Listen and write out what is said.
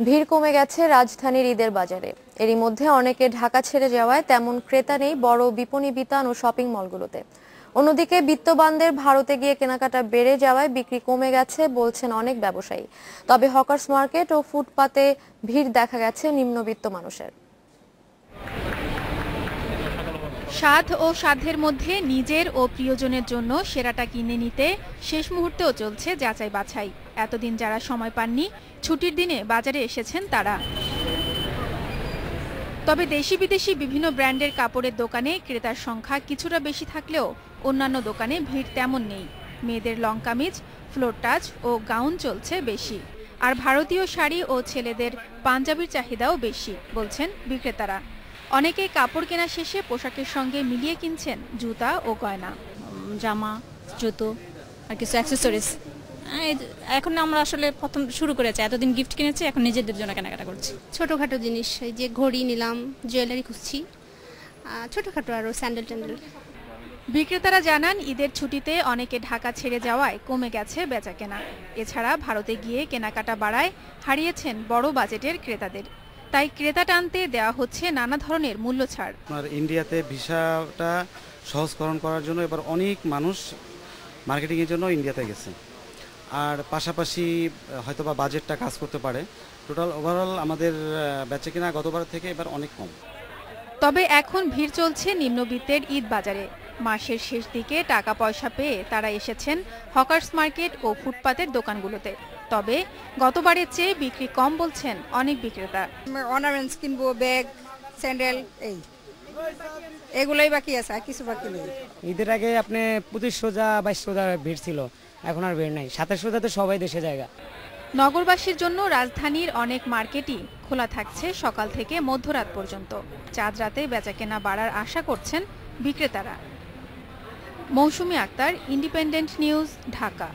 ভিড় কমে গেছে রাজধানীর ঈদের বাজারে। এরই মধ্যে অনেকে ঢাকা ছেড়ে যাওয়ায় তেমন ক্রেতা নেই বড় বিপণী বিতান ও শপিং মলগুলোতে। অন্যদিকে বিত্তবানদের ভারতে গিয়ে কেনাকাটা বেড়ে যাওয়ায় বিক্রি কমে গেছে বলছেন অনেক ব্যবসায়ী। তবে হকার্স মার্কেট ও ফুটপাতে ভিড় দেখা গেছে নিম্নবিত্ত মানুষের। স্বাদ ও সাধ্যের মধ্যে নিজের ও প্রিয়জনের জন্য সেরাটা কিনে নিতে শেষ মুহূর্তেও চলছে যাচাই বাছাই। এতদিন যারা সময় পাননি, ছুটির দিনে বাজারে এসেছেন তারা। তবে দেশি বিদেশি বিভিন্ন ব্র্যান্ডের কাপড়ের দোকানে ক্রেতার সংখ্যা কিছুটা বেশি থাকলেও অন্যান্য দোকানে ভিড় তেমন নেই। মেয়েদের লং কামিজ, ফ্লোর টাচ ও গাউন চলছে বেশি। আর ভারতীয় শাড়ি ও ছেলেদের পাঞ্জাবির চাহিদাও বেশি, বলছেন বিক্রেতারা। অনেকে কাপড় কেনা শেষে পোশাকের সঙ্গে মিলিয়ে কিনছেন জুতা ও গয়না। জামা জুতো আর কিছু অ্যাক্সেসরিজ এখন আমরা আসলে প্রথম শুরু করেছি। এতদিন গিফট কিনেছি এখন নিজেদের জন্য কেনাকাটা করছি। ছোটোখাটো জিনিস এই যে ঘড়ি নিলাম জুয়েলারি খুঁজছি। ছোটোখাটো আরও স্যান্ডেল ট্যান্ডেল বিক্রেতারা জানান ঈদের ছুটিতে অনেকে ঢাকা ছেড়ে যাওয়ায় কমে গেছে বেচা কেনা। এছাড়া ভারতে গিয়ে কেনাকাটা বাড়ায় হারিয়েছেন বড় বাজেটের ক্রেতাদের। তাই ক্রেতা টানতে দেওয়া হচ্ছে নানা ধরনের মূল্য ছাড়। আপনার ইন্ডিয়াতে ভিসাটা সহজকরণ করার জন্য এবার অনেক মানুষ মার্কেটিংয়ের জন্য ইন্ডিয়াতে গেছে। আর পাশাপাশি হয়তোবা বাজেটটা কাজ করতে পারে। টোটাল ওভারঅল আমাদের বেচে কিনা গতবার থেকে এবার অনেক কম। তবে এখন ভিড় চলছে নিম্নবিত্তের ঈদ বাজারে। মাসের শেষ দিকে টাকা পয়সা পেয়ে তারা এসেছেন হকার্স মার্কেট ও ফুটপাতের দোকানগুলোতে। তবে গতবারের চেয়ে বিক্রি কম বলছেন অনেক বিক্রেতা। অর্নামেন্টস কিনবো ব্যাগ স্যান্ডেল এই। এগুলোই বাকি আছে আর কিছু বাকি নেই। ঈদের আগে আপনি পঁচিশ সোজা বাইশ সোজা ভিড় ছিল এখন আর ভিড় নাই। সাতাশ সোজাতে সবাই দেশে জায়গা। নগরবাসীর জন্য রাজধানীর অনেক মার্কেটই খোলা থাকছে সকাল থেকে মধ্যরাত পর্যন্ত। চাঁদ রাতে বেচাকেনা বাড়ার আশা করছেন বিক্রেতারা। Mousumi Akter independent news Dhaka.